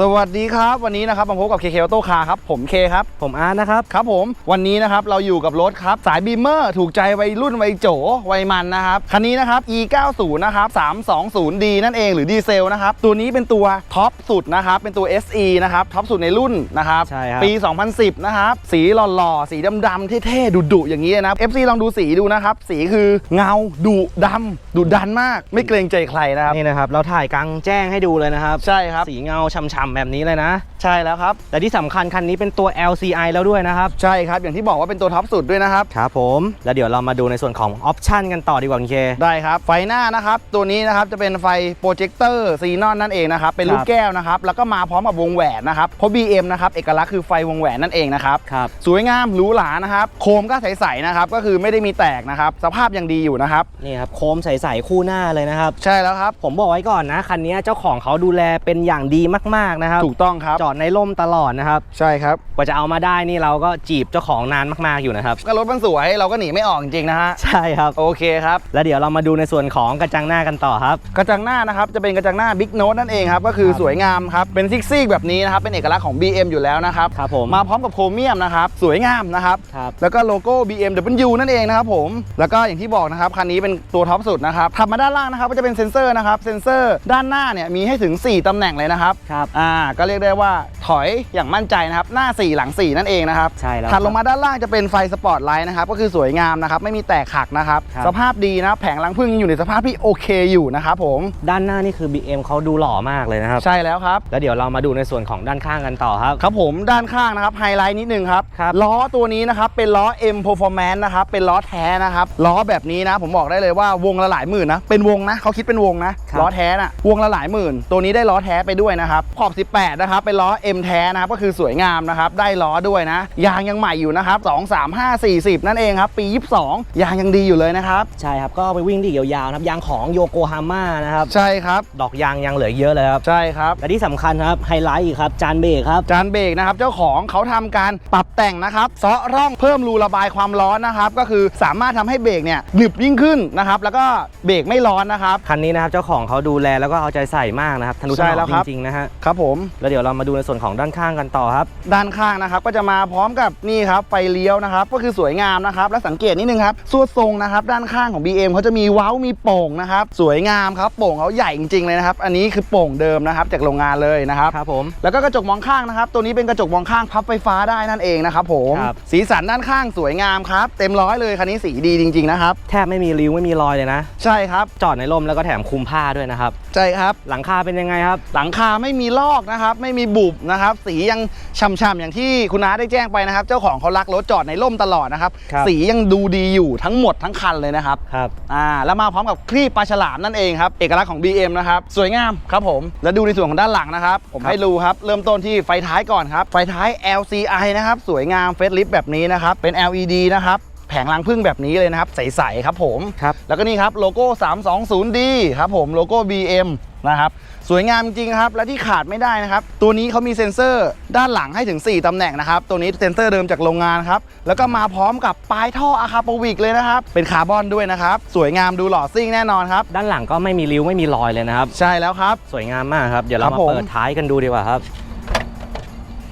สวัสดีครับวันนี้นะครับมาพบกับ KK Auto Car ครับผมเคครับผมอาร์ตนะครับครับผมวันนี้นะครับเราอยู่กับรถครับสายบีมเมอร์ถูกใจวัยรุ่นวัยโจวัยมันนะครับคันนี้นะครับ e 9 0นะครับ 320d นั่นเองหรือดีเซลนะครับตัวนี้เป็นตัวท็อปสุดนะครับเป็นตัว SE นะครับท็อปสุดในรุ่นนะครับใช่ครับปี 2010 นะครับสีหล่อๆสีดำๆเท่ๆดุๆอย่างนี้เลยนะครับ FC ลองดูสีดูนะครับสีคือเงาดุดำดุดันมาก ไม่เกรงใจใครนะครับนี่นะครับเราถ่ายกลางแจ้งให้ดูเลยนะครับใช่ครับสีเงาช่ำๆแบบนี้เลยนะ ใช่แล้วครับ แต่ที่สำคัญคันนี้เป็นตัว LCI แล้วด้วยนะครับ ใช่ครับ อย่างที่บอกว่าเป็นตัวท็อปสุดด้วยนะครับ ครับผม แล้วเดี๋ยวเรามาดูในส่วนของออปชันกันต่อดีกว่าคุณเค ได้ครับไฟหน้านะครับตัวนี้นะครับจะเป็นไฟโปรเจคเตอร์ซีนอนนั่นเองนะครับเป็นลูคกรับ แก้วนะครับแล้วก็มาพร้อมกับวงแหวนนะครับเพราะ BM นะครับเอกลักษณ์คือไฟวงแหวนนั่นเองนะครับครับ สวยงามหรูหรานะครับโคมก็ใสๆนะครับก็คือไม่ได้มีแตกนะครับสภาพยังดีอยู่นะครับนี่ครับโคมใสๆคู่หน้าเลยนะครับ ใช่แล้วครับ ผมบอกไว้ก่อนนะ คันนี้เจ้าของเขาดูแลเป็นอย่างดีมากๆนะครับ ถูกต้องครับ จอดในร่มตลอดนะครับ ใช่ครับ กว่าจะเอามาได้นี่เราก็จีบเจ้าของนานมากๆอยู่นะครับ ก็รถมันสวยเราก็หนีไม่ออกจริงๆนะฮะ ใช่ครับ โอเคครับ แล้วเดี๋ยวเรามาดูในส่วนของกระจังหน้ากันต่อครับ กระจังหน้านะครับจะเป็นกระจังหน้าบิ๊กโน e นั่นเองครับ ก็คือครับสวยงามครับ เป็นซิกซิกแบบนี้นะครับ เป็นเอกลักษณ์ของ BM อยู่แล้วนะครับ ครับผม มาพร้อมกับโครเมียมนะครับ สวยงามนะครับ ครับ แล้วก็โลโก้ BMW นั่นเองนะครับผม แล้วก็อย่างที่บอกนะครับคันนี้เป็นตัวท็อปสุดนะครับถัดมาด้านล่างนะครับก็จะเป็นเซ็นเซอร์นะครับ เซ็นเซอร์ด้านหน้าเนี่ยมีให้ถึง 4ตำแหน่งเลยนะครับ ครับ อ่าก็เรียกได้ว่าถอยอย่างมั่นใจนะครับ หน้า 4 หลัง 4 นั่นเองนะครับใช่แล้วถัดลงมาด้านล่างจะเป็นไฟสปอตไลท์นะครับ ก็คือสวยงามนะครับ ไม่มีแตกหักนะครับ ครับ สภาพดีนะแผงลังพึ่งยังอยู่ในสภาพที่โอเคอยู่นะครับผม ด้านหน้านี่คือ BM เขาดูหล่อมากเลยนะครับ ใช่แล้วครับ แล้วเดี๋ยวเรามาดูในส่วนของด้านข้างกันต่อครับ ครับผมด้านข้างนะครับไฮไลท์นิดนึงครับ ครับล้อตัวนี้นะครับเป็นล้อ M Performance นะครับเป็นล้อแท้นะครับล้อแบบนี้นะผมบอกได้เลยว่าวงละหลายหมื่นนะเป็นวงนะเขาคิดเป็นวงนะครับ ล้อแท้น่ะวงละหลายหมื่น ตัวนี้ได้ล้อแท้ไปด้วยนะครับขอบ18นะครับ เป็นล้อ M แท้นะครับ ก็คือสวยงามนะครับ ได้ล้อด้วยนะ ยางยังใหม่อยู่นะครับ 2 3 5 40 นั่นเองครับ ปี 22 ยางยังดีอยู่เลยนะครับ ใช่ครับ ก็เอาไปวิ่งดียาวๆนะครับ ยางของโยโกฮาม่านะครับ ใช่ครับ ดอกยางยังเหลือเยอะเลยครับ ใช่ครับ และที่สำคัญครับไฮไลท์อีกครับ จานเบรกครับ จานเบรกนะครับ เจ้าของเขาทำการปรับแต่งนะครับเซาะร่องเพิ่มรูระบายความร้อนนะครับ ก็คือสามารถทำให้เบรกเนี่ยหนึบยิ่งขึ้นนะครับ แล้วก็เบรกไม่ร้อนนะครับ คันนี้นะครับ เจ้าของเขาดูแลแล้วก็เอาใจใส่มากนะครับทนุถใช่นแล้อวมครับจริงๆนะฮะ ครับผมแล้วเดี๋ยวเรามาดูในส่วนของด้านข้างกันต่อครับ ด้านข้างนะครับก็จะมาพร้อมกับนี่ครับไฟเลี้ยวนะครับก็คือสวยงามนะครับและสังเกตนิดนึงครับสวดทรงนะครับด้านข้างของ BM เขาจะมีเว้ามีโป่งนะครับสวยงามครับโป่งเขาใหญ่จริงๆเลยนะครับอันนี้คือโป่งเดิมนะครับจากโรงงานเลยนะครับครับผมแล้วก็กระจกมองข้างนะครับตัวนี้เป็นกระจกมองข้างพับไฟฟ้าได้นั่นเองนะครับผมครับสีสันด้านข้างสวยงามครับเต็มร้อยเลยคันนี้สีดีจริงๆนะครับแทบไม่มีริ้วไม่มีรอยเลยนะ ใช่ครับจอดในร่มแล้วก็แถมคุมผ้าด้วยนะครับใช่ครับหลังคาเป็นยังไงครับ หลังคาไม่มีลอกนะครับ ไม่มีบุบนะครับ สียังช่ำๆอย่างที่คุณน้าได้แจ้งไปนะครับ เจ้าของเขารักรถจอดในร่มตลอดนะครับ ครับ สียังดูดีอยู่ทั้งหมดทั้งคันเลยนะครับ ครับ อ่าแล้วมาพร้อมกับครีบปลาฉลามนั่นเองครับ เอกลักษณ์ของ BM นะครับ สวยงามครับผม แล้วดูในส่วนของด้านหลังนะครับ ผมครับ ให้ดูครับ เริ่มต้นที่ไฟท้ายก่อนครับ ไฟท้าย LCI นะครับ สวยงามเฟสลิฟแบบนี้นะครับ เป็น LED นะครับ แผงรังพึ่งแบบนี้เลยนะครับ ใส ๆ ครับผม ครับ แล้วก็นี่ครับ โลโก้ 320D ครับผม โลโก้ BM นะครับ สวยงามจริงๆครับ และที่ขาดไม่ได้นะครับ ตัวนี้เขามีเซ็นเซอร์ด้านหลังให้ถึง 4 ตำแหน่งนะครับ ตัวนี้เซ็นเซอร์เดิมจากโรงงานครับ แล้วก็มาพร้อมกับปลายท่ออะคาโปวิกเลยนะครับ เป็นคาร์บอนด้วยนะครับ สวยงามดูหล่อซิ่งแน่นอนครับ ด้านหลังก็ไม่มีริ้วไม่มีรอยเลยนะครับ ใช่แล้วครับ สวยงามมากครับ เดี๋ยวเราครัมาบผมเปิดท้ายกันดูดีกว่าครับ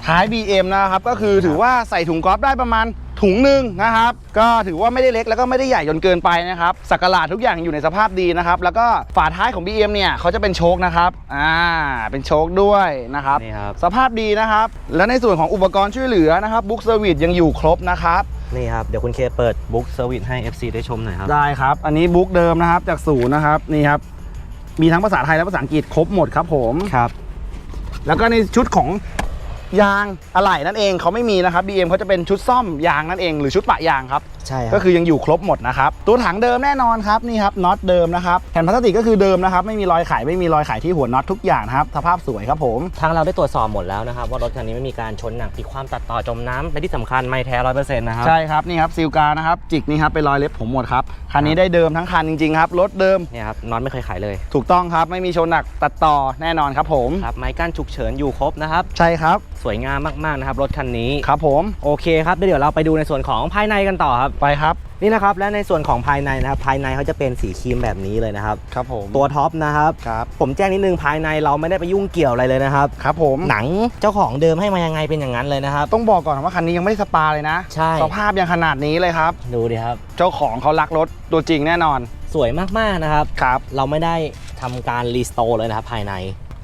ท้าย BM นะครับก็คือถือว่าใส่ถุงกอล์ฟได้ประมาณถุงหนึ่งนะครับ ก็ถือว่าไม่ได้เล็กแล้วก็ไม่ได้ใหญ่จนเกินไปนะครับสักหลาดทุกอย่างอยู่ในสภาพดีนะครับ แล้วก็ฝาท้ายของ BM เนี่ยเขาจะเป็นโชคนะครับอ่าเป็นโชคด้วยนะครับ นี่ครับ สภาพดีนะครับ แล้วในส่วนของอุปกรณ์ช่วยเหลือนะครับบุ๊กเซอร์วิสยังอยู่ครบนะครับ นี่ครับ เดี๋ยวคุณเคเปิดบุ๊กเซอร์วิสให้ FC ได้ชมหน่อยครับ ได้ครับ อันนี้บุ๊กเดิมนะครับจากศูนย์นะครับนี่ครับ มีทั้งภาษาไทยและภาษาอังกฤษครบหมดครับผม ครับ แล้วก็ในชุดของ ยางอะไหล่นั่นเองเขาไม่มีนะครับ BM เขาจะเป็นชุดซ่อมยางนั่นเองหรือชุดปะยางครับ ใช่คก็รับคือยังอยู่ครบหมดนะครับตัวถังเดิมแน่นอนครับนี่ครับน็อตเดิมนะครับแผ่นพลาสติกก็คือเดิมนะครับไม่มีรอยไขไม่มีรอยไขที่หัวน็อตทุกอย่างนะครับสภาพสวยครับผมทางเราได้ตรวจสอบหมดแล้วนะครับว่ารถคันนี้ไม่มีการชนหนักพลิกความตัดต่อจมน้ำและที่สำคัญไม่แท้ร้อยเปอร์เซ็นต์นะครับใช่ครับนี่ครับซิลกานะครับจิกนี่ครับเป็นรอยเล็บผมหมดครับคันนี้ได้เดิมทั้งคันจริงๆครับรถเดิมเนี่ยครับน็อตไม่เคยขายเลย ถูกต้องครับไม่มีชนหนักตัดต่อแน่นอนครับผมครับไม้กั้นฉุกเฉินอยู่ครบนะครับใช่ครับสวยงามมากๆนะครับรถคันนี้ครับผมโอเคครับเดี๋ยวเราไปดูในส่วนของภายในกันต่อครับไปครับ นี่นะครับและในส่วนของภายในนะครับภายในเขาจะเป็นสีครีมแบบนี้เลยนะครับ ครับผมตัวท็อปนะครับ ครับ ผมแจ้งนิดนึงภายในเราไม่ได้ไปยุ่งเกี่ยวอะไรเลยนะครับ ครับผมหนังเจ้าของเดิมให้มายังไงเป็นอย่างนั้นเลยนะครับต้องบอกก่อนว่าคันนี้ยังไม่ได้สปาเลยนะใช่สภาพยังขนาดนี้เลยครับ ดูดิครับ เจ้าของเขารักรถตัวจริงแน่นอน สวยมากๆนะครับครับ เราไม่ได้ทำการรีสโตร์เลยนะครับภายใน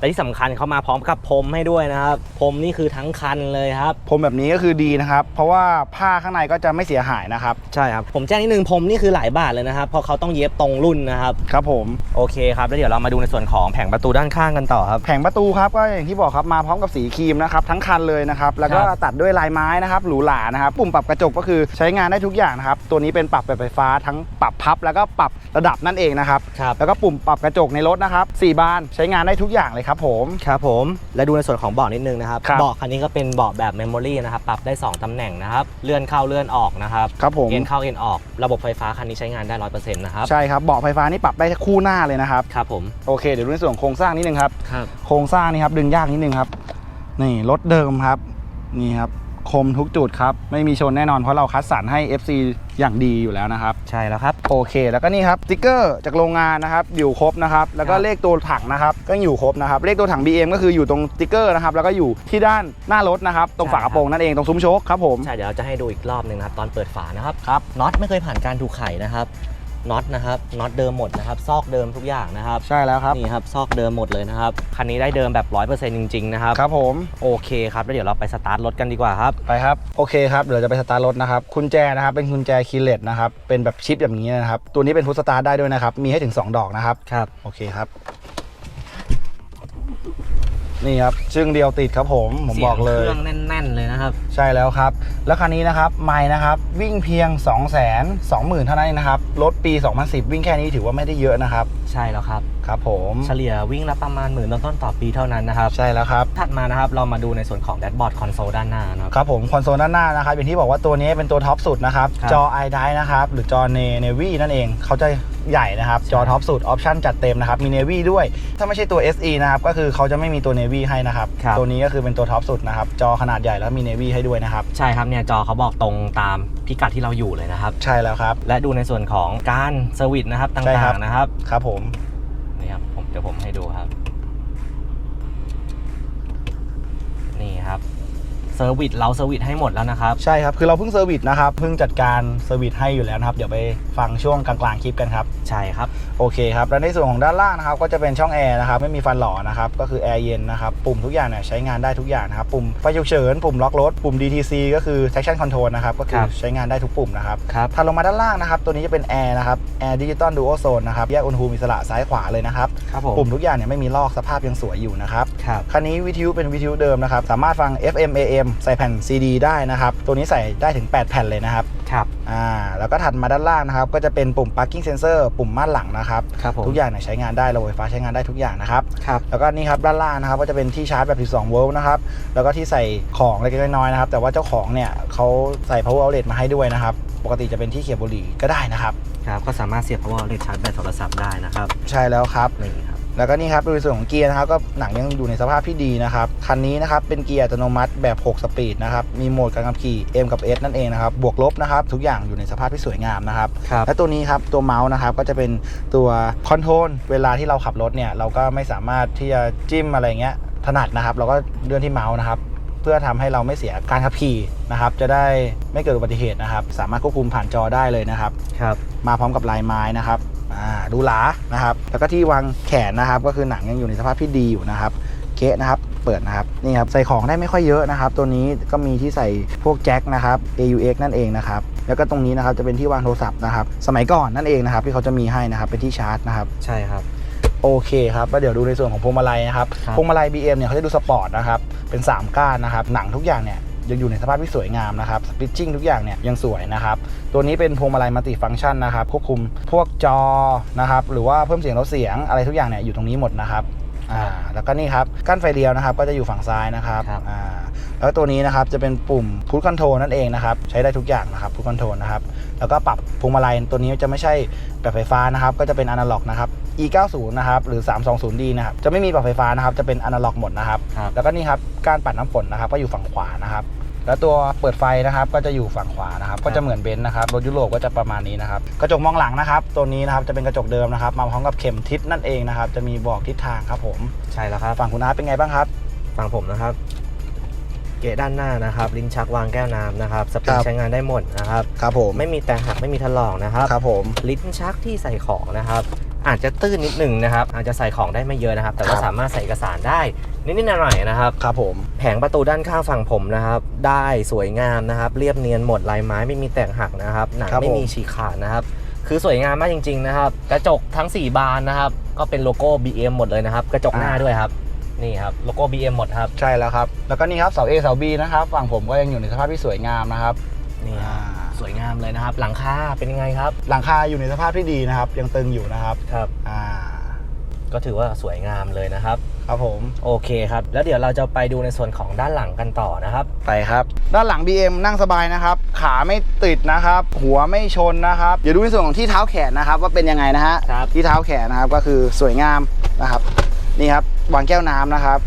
แต่ที่สำคัญเขามาพร้อมกับพรมให้ด้วยนะครับพรมนี่คือทั้งคันเลยครับผมแบบนี้ก็คือดีนะครับ เพราะว่าผ้าข้างในก็จะไม่เสียหายนะครับใช่ครับผมแจ้งนิดนึงพรมนี่คือหลายบาทเลยนะครับเพราะเขาต้องเย็บตรงรุ่นนะครับครับผมโอเคครับแล้วเดี๋ยวเรามาดูในส่วนของแผงประตูด้านข้างกันต่อครับแผงประตูครับก็อย่างที่บอกครับมาพร้อมกับสีครีมนะครับทั้งคันเลยนะครับแล้วก็ครับตัดด้วยลายไม้นะครับหรูหรานะครับปุ่มปรับกระจกก็คือใช้งานได้ทุกอย่างนะครับตัวนี้เป็นปรับแบบไฟฟ้าทั้งปรับพับ แล้วก็ปรับระดับนั่นเองนะครับครับแล้วก็ปุ่มปรับกระจกในรถนะครับสี่บานใช้งานได้ทุกอย่างเลยครับผม ครับผม และดูในส่วนของเบาะนิดนึงนะครับครับ เบาะคันนี้ก็เป็นเบาะแบบเมมโมรี่นะครับ ปรับได้ 2ตำแหน่งนะครับ เลื่อนเข้าเลื่อนออกนะครับ ครับผม เอ็นเข้าเอ็นออก ระบบไฟฟ้าคันนี้ใช้งานได้100%นะครับ ใช่ครับเบาะไฟฟ้านี่ปรับได้คู่หน้าเลยนะครับ ครับผม โอเค เดี๋ยวดูในส่วนของโครงสร้างนิดนึงครับ ครับ โครงสร้างนี่ครับดึงยากนิดนึงครับ นี่รถเดิมครับ นี่ครับ คมทุกจุดครับ ไม่มีชนแน่นอนเพราะเราคัดสรรให้ FC อย่างดีอยู่แล้วนะครับ ใช่แล้วครับ โอเค แล้วก็นี่ครับสติ๊กเกอร์จากโรงงานนะครับ อยู่ครบนะครับ แล้วก็ครับเลขตัวถังนะครับ ก็อยู่ครบนะครับ เลขตัวถัง BM ก็คืออยู่ตรงสติ๊กเกอร์นะครับ แล้วก็อยู่ที่ด้านหน้ารถนะครับ ตรงฝากระโปรงนั่นเอง ตรงซุ้มโชคครับผม ใช่ เดี๋ยวเราจะให้ดูอีกรอบหนึ่งนะครับ ตอนเปิดฝานะครับ ครับ น็อตไม่เคยผ่านการถูกไขนะครับ น็อตนะครับน็อตเดิมหมดนะครับ ซอกเดิมทุกอย่างนะครับใช่แล้วครับนี่ครับซอกเดิมหมดเลยนะครับคันนี้ได้เดิมแบบ100%จริงๆนะครับครับผมโอเคครับแล้วเดี๋ยวเราไปสตาร์ทรถกันดีกว่าครับไปครับโอเคครับเดี๋ยวเราจะไปสตาร์ทรถนะครับกุญแจนะครับเป็นกุญแจคีย์เลสนะครับเป็นแบบชิปแบบนี้นะครับตัวนี้เป็นพุทสตาร์ทได้ด้วยนะครับมีให้ถึง 2 ดอกนะครับครับโอเคครับ นี่ครับชึ่งเดียวติดครับผมผมบอกเลยสีงเครื่องแน่น ๆ เลยนะครับ ใช่แล้วครับ แล้วคันนี้นะครับไม่นะครับ วิ่งเพียง 2 2 0 0 0 0เท่านั้นเองนะครับ รถปี 2010 วิ่งแค่นี้ถือว่าไม่ได้เยอะนะครับ ใช่แล้วครับ ครับผมเฉลี่ยวิ่งละประมาณหมื่นต้นๆต่อปีเท่านั้นนะครับ ใช่แล้วครับ ถัดมานะครับเรามาดูในส่วนของแดชบอร์ดคอนโซลด้านหน้านะครับครับผมคอนโซลด้านหน้านะครับอย่างที่บอกว่าตัวนี้เป็นตัวท็อปสุดนะครับครับจอ i d i นะครับ หรือจอเนเนวีนั่นเอง เขาจะใหญ่นะครับใช่จอท็อปสุดออปชั่นจัดเต็มนะครับ มีเนวีด้วย ถ้าไม่ใช่ตัว SE นะครับ ก็คือเขาจะไม่มีตัวเนวีให้นะครับครับ ตัวนี้ก็คือเป็นตัวท็อปสุดนะครับ จอขนาดใหญ่แล้วมีเนวีให้ด้วยนะครับ ใช่ครับเนี่ยจอเขาบอกตรงตามพิกัดที่เราอยู่เลยนะครับ ใช่แล้วครับ และดูในส่วนของการเซอร์วิสนะครับใช่ครัต่าบงๆนะครับ ครับผมนี่ครับผมเดี๋ยวผมให้ดูครับ นี่ครับ เซอร์วิสเราเซอร์วิสให้หมดแล้วนะครับ ใช่ครับ คือเราเพิ่งเซอร์วิสนะครับ เพิ่งจัดการเซอร์วิสให้อยู่แล้วนะครับ เดี๋ยวไปฟังช่วงกลางๆคลิปกันครับ ใช่ครับ โอเคครับ แล้วในส่วนของด้านล่างนะครับ ก็จะเป็นช่องแอร์นะครับ ไม่มีฟันหล่อนะครับ ก็คือแอร์เย็นนะครับ ปุ่มทุกอย่างเนี่ยใช้งานได้ทุกอย่างนะครับ ปุ่มไฟฉุกเฉิน ปุ่มล็อกรถ ปุ่ม DTC ก็คือ traction control นะครับ ก็คืคอรับใช้งานได้ทุกปุ่มนะครับครับถัดลงมาด้านล่างนะครับ ตัวนี้จะเป็นแอร์นะครับ แอร์ดิจิตอลดูโอโซนนะครับ แยกอุณหภูมิอิสระซ้ายขวาเลยนะครับครับผมปุ่มทุกอย่างเนี่ยไม่มีลอกสภาพยังสวยอยู่นะครับ ครับคันนี้วิทยุเป็นวิทยุเดิมนะครับ สามารถฟัง FM AM ใส่แผ่น CD ได้นะครับ ตัวนี้ใส่ได้ถึง 8 แผ่นเลยนะครับ ครับ อ่า แล้วก็ถัดมาด้านล่างนะครับ ก็จะเป็นปุ่ม parking sensor ปุ่มม่านหลังนะครับ ครับผมทุกอย่างเนี่ยใช้งานได้ ระบบไฟฟ้าใช้งานได้ทุกอย่างนะครับ ครับ แล้วก็นี่ครับด้านล่างนะครับ ก็จะเป็นที่ชาร์จแบบ 12 โวลต์นะครับ แล้วก็ที่ใส่ของเล็กๆน้อยๆนะครับ แต่ว่าเจ้าของเนี่ยเขาใส่ power outlet มาให้ด้วยนะครับ ปกติจะเป็นที่เขียบบุหรี่ก็ได้นะครับ ครับ ก็สามารถเสียบ power outlet ชาร์จแบตโทรศัพท์ได้นะครับ ใช่แล้วครับ นี่ครับ แล้วก็นี่ครับในส่วนของเกียร์นะครับก็หนังยังอยู่ในสภาพที่ดีนะครับคันนี้นะครับเป็นเกียร์อัตโนมัติแบบ 6 สปีดนะครับมีโหมดการขับขี่ M กับ S นั่นเองนะครับบวกลบนะครับทุกอย่างอยู่ในสภาพที่สวยงามนะครับครับและตัวนี้ครับตัวเมาส์นะครับก็จะเป็นตัวคอนโทรลเวลาที่เราขับรถเนี่ยเราก็ไม่สามารถที่จะจิ้มอะไรเงี้ยถนัดนะครับ เราก็เลื่อนที่เมาส์นะครับเพื่อทำให้เราไม่เสียการขับขี่นะครับจะได้ไม่เกิดอุบัติเหตุนะครับ สามารถควบคุมผ่านจอได้เลยนะครับครับมาพร้อมกับลายไม้นะครับอ่า ดูหลานะครับ แล้วก็ที่วางแขนนะครับ ก็คือหนังยังอยู่ในสภาพที่ดีอยู่นะครับเกะนะครับเปิดนะครับนี่ครับใส่ของได้ไม่ค่อยเยอะนะครับ ตัวนี้ก็มีที่ใส่พวกแจ็คนะครับ AUX นั่นเองนะครับแล้วก็ตรงนี้นะครับจะเป็นที่วางโทรศัพท์นะครับ สมัยก่อนนั่นเองนะครับ ที่เขาจะมีให้นะครับเป็นที่ชาร์จนะครับ ใช่ครับโอเคครับแล้วเดี๋ยวดูในส่วนของพวงมาลัยนะครับครับพวงมาลัย BM เนี่ยเขาจะดูสปอร์ตนะครับเป็น 3 ก้านนะครับหนังทุกอย่างเนี่ย ยังอยู่ในสภาพที่สวยงามนะครับสปิชชิ่งทุกอย่างเนี่ยยังสวยนะครับ ตัวนี้เป็นพวงมาลัยมัลติฟังก์ชันนะครับควบคุมพวกจอนะครับหรือว่าเพิ่มเสียงลดเสียงอะไรทุกอย่างเนี่ยอยู่ตรงนี้หมดนะครับอ่าแล้วก็นี่ครับกั้นไฟเดียวนะครับ ก็จะอยู่ฝั่งซ้ายนะครับครับ อ่าแล้วตัวนี้นะครับจะเป็นปุ่มพุทคอนโทรนั่นเองนะครับใช้ได้ทุกอย่างนะครับพุทคอนโทรนะครับแล้วก็ปรับพวงมาลัยตัวนี้จะไม่ใช่แบบไฟฟ้านะครับก็จะเป็นอนาล็อกนะครับ e 9 0นะครับหรือ 320d นะครับจะไม่มีปรับไฟฟ้านะครับจะเป็นอนาล็อกหมดนะครับ ครับ แล้วก็นี่ครับการปัดน้ำฝนนะครับก็อยู่ฝั่งขวานะครับ แล้วตัวเปิดไฟนะครับก็จะอยู่ฝั่งขวานะครับ ก็จะเหมือนเบนซ์นะครับรถยุโรปก็จะประมาณนี้นะครับกระจกมองหลังนะครับ ตัวนี้นะครับจะเป็นกระจกเดิมนะครับมาพร้อมกับเข็มทิศนั่นเองนะครับ จะมีบอกทิศทางครับผมใช่แล้วครับฝั่งคุณอาร์ตเป็นไงบ้างครับฟังผมนะครับ เกะด้านหน้านะครับ ลิ้นชักวางแก้วน้ำนะครับสปริคงรับใช้งานได้หมดนะครับครับผมไม่มีแตกหักไม่มีถลอกนะครับครับผมลิ้นชักที่ใส่ของนะครับอาจจะตื้นนิดหนึ่งนะครับ อาจจะใส่ของได้ไม่เยอะนะครับ แต่ว่าครับสามารถใส่เอกสารได้ นิดๆหน่อยๆนะครับ ครับผม แผงประตูด้านข้างฝั่งผมนะครับ ได้สวยงามนะครับ เรียบเนียนหมดลายไม้ไม่มีแตกหักนะครับหนังครับไม่ผม มีฉีกขาดนะครับ คือสวยงามมากจริง ๆ นะครับ กระจกทั้ง 4 บานนะครับ ก็เป็นโลโก้ BM หมดเลยนะครับ กระจกหน้าด้วยครับ นี่ครับโลโก้ BM หมดครับใช่แล้วครับ แล้วก็นี่ครับเสา A เสา B นะครับฝั่งผมก็ยังอยู่ในสภาพที่สวยงามนะครับนี่ครับอ่าสวยงามเลยนะครับ หลังคาเป็นยังไงครับหลังคาอยู่ในสภาพที่ดีนะครับ ยังตึงอยู่นะครับครับ อ่าก็ถือว่าสวยงามเลยนะครับ ครับผม โอเคครับ แล้วเดี๋ยวเราจะไปดูในส่วนของด้านหลังกันต่อนะครับ ไปครับ ด้านหลัง BM นั่งสบายนะครับ ขาไม่ติดนะครับ หัวไม่ชนนะครับ เดี๋ยวดูในส่วนของที่เท้าแขนนะครับ ว่าเป็นยังไงนะฮะ ครับ ที่เท้าแขนนะครับก็คือสวยงามนะครับ นี่ครับวางแก้วน้ำนะครับ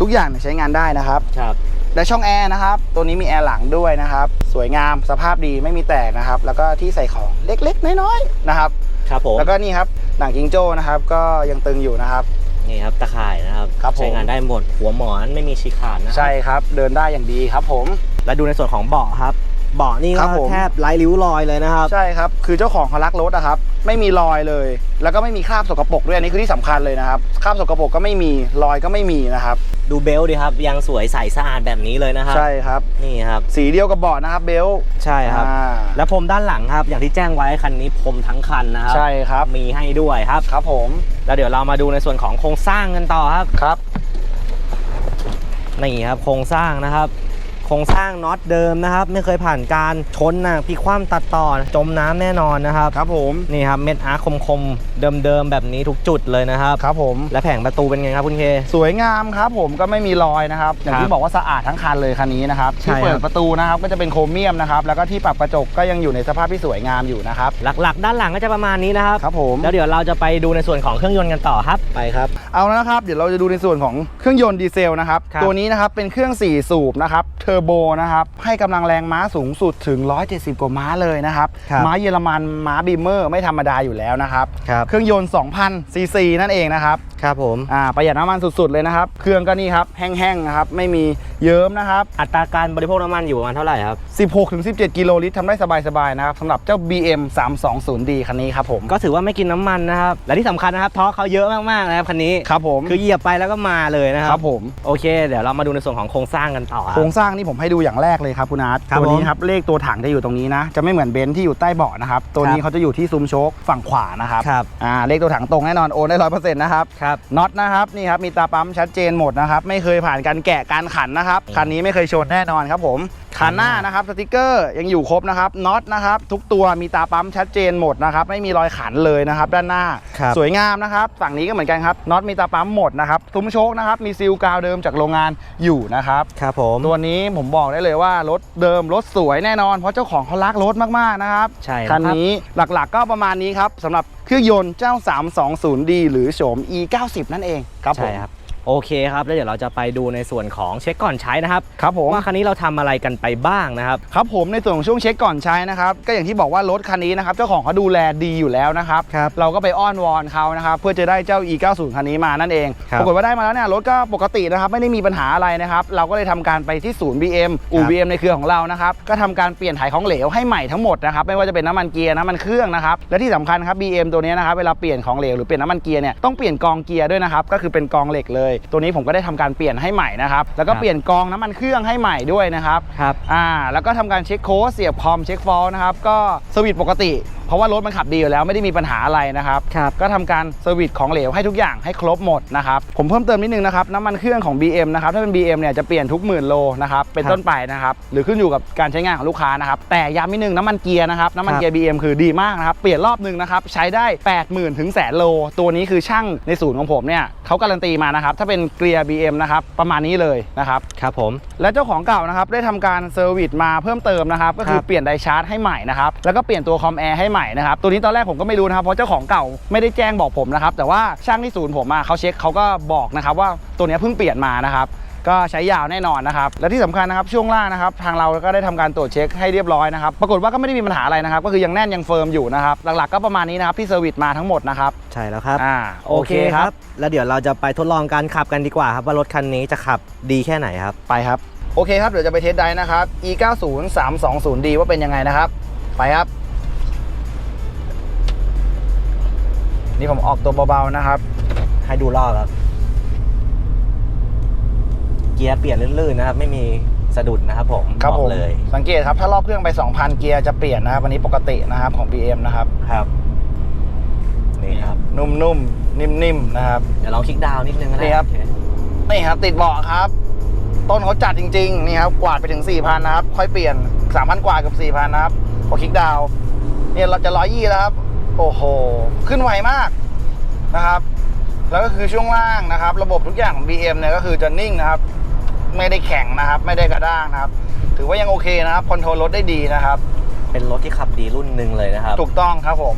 ทุกอย่างเนี่ยใช้งานได้นะครับ ครับ และช่องแอร์นะครับ ตัวนี้มีแอร์หลังด้วยนะครับ สวยงามสภาพดีไม่มีแตกนะครับ แล้วก็ที่ใส่ของเล็กๆ น้อยๆนะครับ ครับผม แล้วก็นี่ครับหนังจิงโจ้นะครับ ก็ยังตึงอยู่นะครับ นี่ครับตะข่ายนะครับครับผม ใช้งานได้หมดหัวหมอนไม่มีฉีกขาดนะครับใช่ครับ เดินได้อย่างดีครับผม แล้วดูในส่วนของเบาะครับ เบาะนี่ครัก็บผม แทบไร้ริ้วรอยเลยนะครับ ใช่ครับ คือเจ้าของเขารักรถอะครับ ไม่มีรอยเลย แล้วก็ไม่มีคราบสกปรกด้วย อันนี้คือที่สำคัญเลยนะครับ คราบสกปรกก็ไม่มี รอยก็ไม่มีนะครับ ดูเบลต์ดิครับ ยังสวยใสสะอาดแบบนี้เลยนะครับ ใช่ครับ นี่ครับ สีเดียวกับเบาะนะครับ เบลต์ใช่ครับ อ่าแล้วพรมด้านหลังครับ อย่างที่แจ้งไว้คันนี้พรมทั้งคันนะครับใช่ครับ มีให้ด้วยครับ ครับผม แล้วเดี๋ยวเรามาดูในส่วนของโครงสร้างกันต่อครับ ครับ นี่ครับโครงสร้างนะครับโครงสร้างน็อตเดิมนะครับ ไม่เคยผ่านการชนนะพลิกคว่ำตัดต่อจมน้ำแน่นอนนะครับ ครับผมนี่ครับเม็ดอาร์คคมๆเดิมๆแบบนี้ทุกจุดเลยนะครับครับผมและแผงประตูเป็นไงครับคุณเค สวยงามครับผมก็ไม่มีรอยนะครับอย่างครัที่บบอกว่าสะอาดทั้งคันเลยคันนี้นะครับใช่ที่เปิครัดบประตูนะครับก็จะเป็นโครเมียมนะครับแล้วก็ที่ปรับกระจกก็ยังอยู่ในสภาพที่สวยงามอยู่นะครับหลักๆ ด้านหลังก็จะประมาณนี้นะครับครับผมแล้วเดี๋ยวเราจะไปดูในส่วนของเครื่องยนต์กันต่อครับไปครับเอาแล้วนะครับ เดี๋ยวเราจะดูในส่วนของเครื่องยนต์ดีเซลนะครับครับตัวนี้นะครับเป็นเครื่อง4สูบนะครับเทอร์โบนะครับ ให้กำลังแรงม้าสูงสุดถึง 170 กว่าม้าเลยนะครับ ครับม้าเยอรมันม้าบีมเมอร์ ไม่ธรรมดาอยู่แล้วนะครับ ครับ เครื่องยนต์ 2,000 ซีซีนั่นเองนะครับ ครับผม อ่าประหยัดน้ำมันสุดๆเลยนะครับ เครื่องก็นี่ครับ แห้งๆนะครับ ไม่มีเยิ้มนะครับ อัตราการบริโภคน้ำมันอยู่ประมาณเท่าไหร่ครับ 16-17 กิโลลิตรทำได้สบายๆนะครับสำหรับเจ้า BM 320D คันนี้ครับผมก็ถือว่าไม่กินน้ำมันนะครับ และที่สำคัญนะครับท้อร์คเขาเยอะมากๆนะครับคันนี้ ครับผมคือเหยียบไปแล้วก็มาเลยนะคครัรับ บผม โอเค เดี๋ยวเรามาดูในส่วนของโครงสร้างกันต่อคโครับรงสร้างนี่ผมให้ดูอย่างแรกเลยครับคุณอาร์ตครับตัวนี้ผมครับเลขตัวถังจะอยู่ตรงนี้นะ จะไม่เหมือนเบนซ์ที่อยู่ใต้เบาะนะครับตัวนี้ครับเขาจะอยู่ที่ซุ้มโชคฝั่งขวานะครับครับอ่าเลขตัวถังตรงแน่นอนโอนได้ร้อยเปอร์เซ็นต์นะครับครับน็อตนะครับนี่ครับมีตาปั๊มชัดเจนหมดนะครับไม่เคยผ่านการแกะการขันนะครับคันนี้ไม่เคยชนแน่นอนครับผมคันหน้านะครับสติกเกอร์ยังอยู่ครบนะครับน็อตนะครับทุกตัวมีตาปั๊มชัดเจนหมดนะครับไม่มีรอยขันเลยนะครับด้านหน้าครับสวยงามนะครับฝั่งนี้ก็เหมือนกันครับน็อตมีตาปั๊มหมดนะครับซุ้มโชคนะครับมีซีลกาวเดิมจากโรงงานอยู่นะครับครับผมตัวนี้ผมบอกได้เลยว่ารถเดิมรถสวยแน่นอน เพราะเจ้าของเขารักรถมากๆนะครับใช่คันรับนี้หลักๆก็ประมาณนี้ครับสำหรับเครื่องยนต์เจ้า 320D หรือโฉม E90 นั่นเองครับผมใช่ครับ โอเคครับ แล้วเดี๋ยวเราจะไปดูในส่วนของเช็คก่อนใช้นะครับครับผม ว่าคันนี้เราทำอะไรกันไปบ้างนะครับ ครับผมในส่วนของช่วงเช็คก่อนใช้นะครับก็อย่างที่บอกว่ารถคันนี้นะครับเจ้าของเขาดูแลดีอยู่แล้วนะครับครับ เราก็ไปอ้อนวอนเขานะครับเพื่อจะได้เจ้า E90 คันนี้มานั่นเองครับปรากฏว่าได้มาแล้วเนี่ยรถก็ปกตินะครับไม่ได้มีปัญหาอะไรนะครับเราก็เลยทำการไปที่ศูนย์ BM อู่ ครับ BM ในเครือของเรานะครับก็ทำการเปลี่ยนถ่ายของเหลวให้ใหม่ทั้งหมดนะครับไม่ว่าจะเป็นน้ำมันเกียร์น้ำมันเครื่องนะครับและที่สำคัญครับ BM ตัวนี้นะครับเวลาเปลี่ยนของเหลวหรือเปลี่ยนน้ำมันเกียร์เนี่ยต้องเปลี่ยนกองเกียร์ด้วยนะครับก็คือเป็นกองเหล็กเลยตัวนี้ผมก็ได้ทำการเปลี่ยนให้ใหม่นะครับ แล้วก็ครับเปลี่ยนกองน้ำมันเครื่องให้ใหม่ด้วยนะครับ ครับ อ่า แล้วก็ทำการเช็คโค้ดเสียบคอมเช็คฟอลนะครับ ก็สวิตช์ปกติ เพราะว่ารถมันขับดีอยู่แล้วไม่ได้มีปัญหาอะไรนะครับครับก็ทำการเซอร์วิสของเหลวให้ทุกอย่างให้ครบหมดนะครับผมเพิ่มเติมนิดนึงนะครับน้ำมันเครื่องของ BM นะครับถ้าเป็น BM เนี่ยจะเปลี่ยนทุกหมื่นโลนะครับเป็นครับต้นไปนะครับหรือขึ้นอยู่กับการใช้งานของลูกค้านะครับแต่ย้ำนิดนึงน้ำมันเกียร์นะครับน้ำมันครับเกียร์ BM คือดีมากนะครับเปลี่ยนรอบหนึ่งนะครับใช้ได้ 80,000ถึงแสนโล ตัวนี้คือช่างในศูนย์ของผมเนี่ยเขาการันตีมานะครับถ้าเป็นเกียร์ BM นะครับประมาณนี้เลยนะครับ ครับผม และเจ้าของเก่านะครับได้ทำการเซอร์วิสมาเพิ่มเติมนะครับก็คือครับ เปลี่ยนไดชาร์จให้ใหม่นะครับแล้วก็เปลี่ยนตัวคอมแอร์ให้ใหม่นะครับตัวนี้ตอนแรกผมก็ไม่รู้นะครับเพราะเจ้าของเก่าไม่ได้แจ้งบอกผมนะครับแต่ว่าช่างที่ศูนย์ผมอะเขาเช็คเขาก็บอกนะครับว่าตัวเนี้ยเพิ่งเปลี่ยนมานะครับก็ใช้ยาวแน่นอนนะครับ และที่สำคัญนะครับช่วงล่างนะครับ ทางเราก็ได้ทำการตรวจเช็คให้เรียบร้อยนะครับ ปรากฏว่าก็ไม่ได้มีปัญหาอะไรนะครับ ก็คือยังแน่นยังเฟิร์มอยู่นะครับ หลักๆก็ประมาณนี้นะครับที่เซอร์วิสมาทั้งหมดนะครับ ใช่แล้วครับอ่าโอเคครับ แล้วเดี๋ยวเราจะไปทดลองการขับกันดีกว่าครับว่ารถคันนี้จะขับดีแค่ไหนครับ ไปครับ โอเคครับเดี๋ยวจะไปเทสไดนะครับ e 9 0 3 2 0 d ว่าเป็นยังไงนะครับ ไปครับ นี่ผมออกตัวเบาๆนะครับ ให้ดูรอบครับ เกียร์เปลี่ยนลื่นๆนะครับ ไม่มีสะดุดนะครับผมครับบผอกมเลย สังเกตครับถ้ารอบเครื่องไป 2,000 เกียร์จะเปลี่ยนนะครับอันนี้ปกตินะครับของ BM นะครับครับนี่ครับนุ่มๆนิ่มๆนะครับเดี๋ยวลองคลิกดาวน์นิดนึงก็ได้นี่ครับโอเนี่ครับติดเบาะครับ ต้นเขาจัดจริงๆนี่ครับกวาดไปถึง 4,000นะครับ ค่อยเปลี่ยน 3,000 กว่ากับ 4,000นะครับพอคลิกดาวน์เนี่ยเราจะร้อยยี่แล้วครับ โอ้โห ขึ้นไวมากนะครับ แล้วก็คือช่วงล่างนะครับ ระบบทุกอย่างของ BM เนี่ยก็คือจะนิ่งนะครับ ไม่ได้แข็งนะครับ ไม่ได้กระด้างนะครับ ถือว่ายังโอเคนะครับคอนโทรลรถได้ดีนะครับ เป็นรถที่ขับดีรุ่นหนึ่งเลยนะครับ ถูกต้องครับผม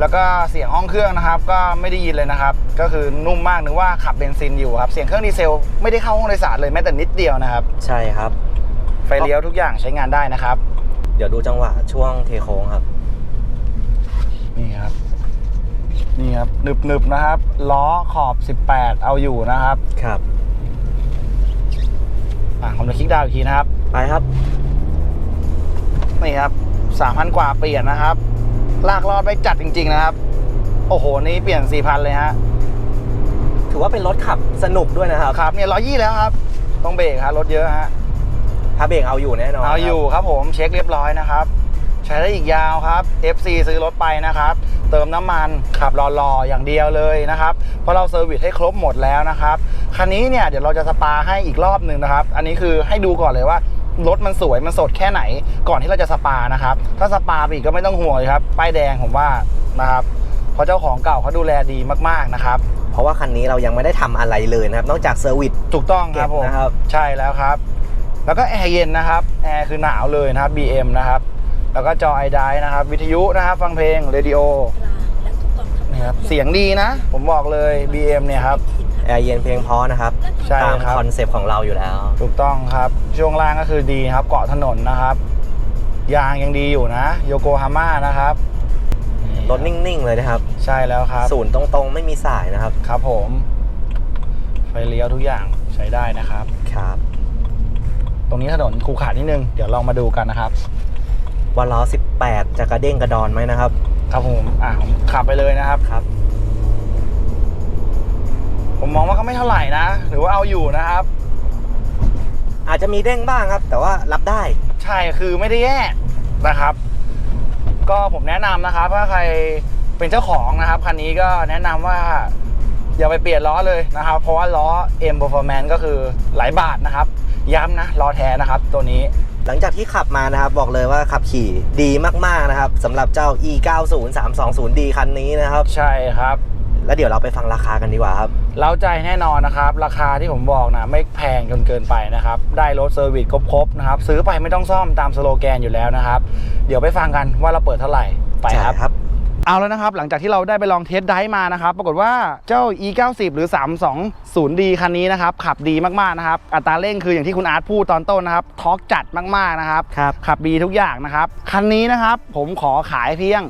แล้วก็เสียงห้องเครื่องนะครับ ก็ไม่ได้ยินเลยนะครับ ก็คือนุ่มมากนึกว่าขับเบนซินอยู่ครับ เสียงเครื่องดีเซลไม่ได้เข้าห้องโดยสารเลยแม้แต่นิดเดียวนะครับ ใช่ครับ ไฟเลี้ยวทุกอย่างใช้งานได้นะครับ เดี๋ยวดูจังหวะช่วงเทโค้งครับ นี่ครับ นี่ครับหนึบหนึบๆนะครับ ล้อขอบ 18 เอาอยู่นะครับ ครับ อะผมจะคลิกดาวน์อีกทีนะครับ ไปครับ นี่ครับ3,000กว่าเปลี่ยนนะครับ ลากรอดไปจัดจริง ๆ นะครับ โอ้โห นี่เปลี่ยน4,000เลยฮะ ถือว่าเป็นรถขับสนุกด้วยนะครับครับเนี่ยร้อยยี่แล้วครับ ต้องเบรกครับรถเยอะฮะ ถ้าเบรกเอาอยู่แน่นอนเอาอยู่ครับผมเช็คเรียบร้อยนะครับใช้ได้อีกยาวครับ FC ซื้อรถไปนะครับ เติมน้ำมันขับรอๆอย่างเดียวเลยนะครับ เพราะเราเซอร์วิสให้ครบหมดแล้วนะครับ คันนี้เนี่ยเดี๋ยวเราจะสปาให้อีกรอบหนึ่งนะครับ อันนี้คือให้ดูก่อนเลยว่ารถมันสวยมันสดแค่ไหน ก่อนที่เราจะสปานะครับ ถ้าสปาไปอีกก็ไม่ต้องห่วงเลยครับ ป้ายแดงผมว่านะครับ เพราะเจ้าของเก่าเขาดูแลดีมากๆนะครับเพราะว่าคันนี้เรายังไม่ได้ทำอะไรเลยนะครับ นอกจากเซอร์วิสถูกต้องครับผมเก็บนะครับ ใช่แล้วครับ แล้วก็แอร์เย็นนะครับ แอร์คือหนาวเลยนะครับ BM นะครับ แล้วก็จอไอไดนะครับ วิทยุนะครับ ฟังเพลงเรดิโอนี่ครับเสียงดีนะ ผมบอกเลย BM เนี่ยครับ แอร์เย็นเพลงเพราะนะครับใช่ตามครับ คอนเซปต์ของเราอยู่แล้ว ถูกต้องครับ ช่วงล่างก็คือดีครับ เกาะถนนนะครับ ยางยังดีอยู่นะโยโกฮาม่านะครับรถนิ่ง ๆ เลยนะครับ ใช่แล้วครับ ศูนย์ตรง ๆ ไม่มีสายนะครับ ครับผม ไฟเลี้ยวทุกอย่างใช้ได้นะครับ ครับ ตรงนี้ถนนขรุขระนิดนึง เดี๋ยวลองมาดูกันนะครับ วันล้อ18 จะกระเด้งกระดอนไหมนะครับ ครับผมอะผมขับไปเลยนะครับ ครับ ผมมองว่าก็ไม่เท่าไหร่นะ หรือว่าเอาอยู่นะครับ อาจจะมีเด้งบ้างครับ แต่ว่ารับได้ ใช่คือไม่ได้แย่นะครับ ก็ผมแนะนำนะครับ ถ้าใครเป็นเจ้าของนะครับคันนี้ก็แนะนำว่า อย่าไปเปลี่ยนล้อเลยนะครับ เพราะว่าล้อ M Performance ก็คือหลายบาทนะครับ ย้ำนะล้อแท้นะครับตัวนี้ หลังจากที่ขับมานะครับบอกเลยว่าขับขี่ดีมากๆนะครับสำหรับเจ้า e 9 0 3 2 0 d คันนี้นะครับ ใช่ครับ แล้วเดี๋ยวเราไปฟังราคากันดีกว่าครับ เล้าใจแน่นอนนะครับ ราคาที่ผมบอกนะไม่แพงจนเกินไปนะครับ ได้รถเซอร์วิสครบๆนะครับ ซื้อไปไม่ต้องซ่อมตามสโลแกนอยู่แล้วนะครับ เดี๋ยวไปฟังกันว่าเราเปิดเท่าไหร่ไปครับใช่ครับ เอาแล้วนะครับ หลังจากที่เราได้ไปลองเทสไดฟ์มานะครับ ปรากฏว่าเจ้า e 9 0หรือ 320d คันนี้นะครับ ขับดีมากๆนะครับ อัตราเร่งคืออย่างที่คุณอาร์ตพูดตอนต้นนะครับทอร์กจัดมากๆนะครับ ครับ ขับดีทุกอย่างนะครับ คันนี้นะครับ ผมขอขายเพียง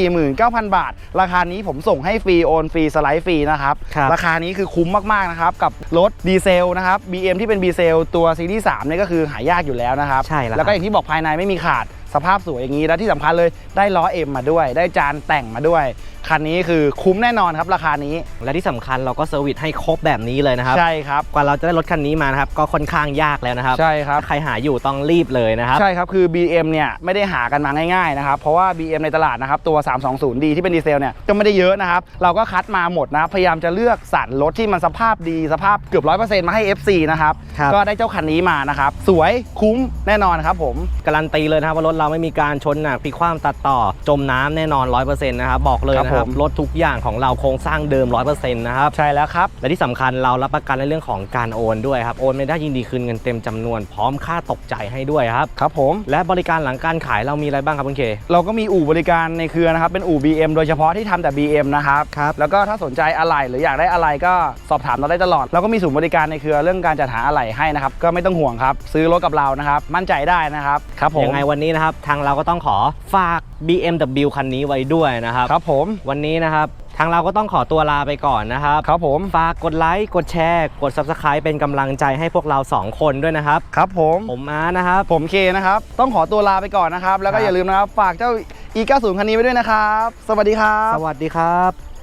549,000 บาท ราคานี้ผมส่งให้ฟรี โอนฟรี สไลด์ฟรีนะครับ ครับ ราคานี้คือคุ้มมากๆนะครับ กับรถดีเซลนะครับ BM ที่เป็นดีเซลตัวซีรีส์3เนี่ยก็คือหายากอยู่แล้วนะครับ ใช่แล้วแล้วก็คอรับย่างที่บอกภายในไม่มีขาด สภาพสวยอย่างนี้แล้วที่สำคัญเลยได้ล้อเอ็มมาด้วย ได้จานแต่งมาด้วย คันนี้คือคุ้มแน่นอนครับราคานี้และที่สำคัญเราก็เซอร์วิสให้ครบแบบนี้เลยนะครับ ใช่ครับ กว่าเราจะได้รถคันนี้มานะครับ ก็ค่อนข้างยากแล้วนะครับใช่ครับถ้าใครหาอยู่ต้องรีบเลยนะครับ ใช่ครับ คือ BM เนี่ยไม่ได้หากันมาง่ายๆนะครับ เพราะว่า BM ในตลาดนะครับ ตัว 320D ที่เป็นดีเซลเนี่ยก็ไม่ได้เยอะนะครับ เราก็คัดมาหมดนะครับ พยายามจะเลือกสรรรถที่มันสภาพดีสภาพเกือบ 100%มาให้ FC นะครับ ครับ ก็ได้เจ้าคันนี้มานะครับ สวยคุ้มแน่นอนครับผม การันตีเลยนะครับว่ารถเราไม่มีการชนหนักพลิกคว่ำตัดต่อ จมน้ำแน่นอน 100%นะครับบอกเลยนะคนะครับผม รถทุกอย่างของเราโครงสร้างเดิม 100%นะครับ ใช่แล้วครับ และที่สำคัญเรารับประกันในเรื่องของการโอนด้วยครับ โอนไม่ได้ยินดีคืนเงินเต็มจำนวนพร้อมค่าตกใจให้ด้วยครับ ครับผม และบริการหลังการขายเรามีอะไรบ้างครับคุณเค เราก็มีอู่บริการในเครือนะครับ เป็นอู่ BM โดยเฉพาะที่ทำแต่ BM นะครับ ครับ แล้วก็ถ้าสนใจอะไหล่หรืออยากได้อะไหล่ก็สอบถามเราได้ตลอด เราก็มีศูนย์บริการในเครือเรื่องการจัดหาอะไหล่ให้นะครับ ก็ไม่ต้องห่วงครับ ซื้อรถกับเรานะครับ มั่นใจได้นะครับ ครับผม ยังไงวันนี้นะครับทางเราก็ต้องขอฝาก BMW คันนี้ไว้ด้วยนะครับ ครับผมวันนี้นะครับ ทางเราก็ต้องขอตัวลาไปก่อนนะครับ ครับผม ฝากกดไลค์กดแชร์กด Subscribe เป็นกำลังใจให้พวกเรา 2 คนด้วยนะครับ ครับผม ผมม้านะครับ ผมเคนะครับ ต้องขอตัวลาไปก่อนนะครับ แล้วก็ครับอย่าลืมนะครับ ฝากเจ้า E90 คันนี้ไว้ด้วยนะครับ สวัสดีครับ สวัสดีครับ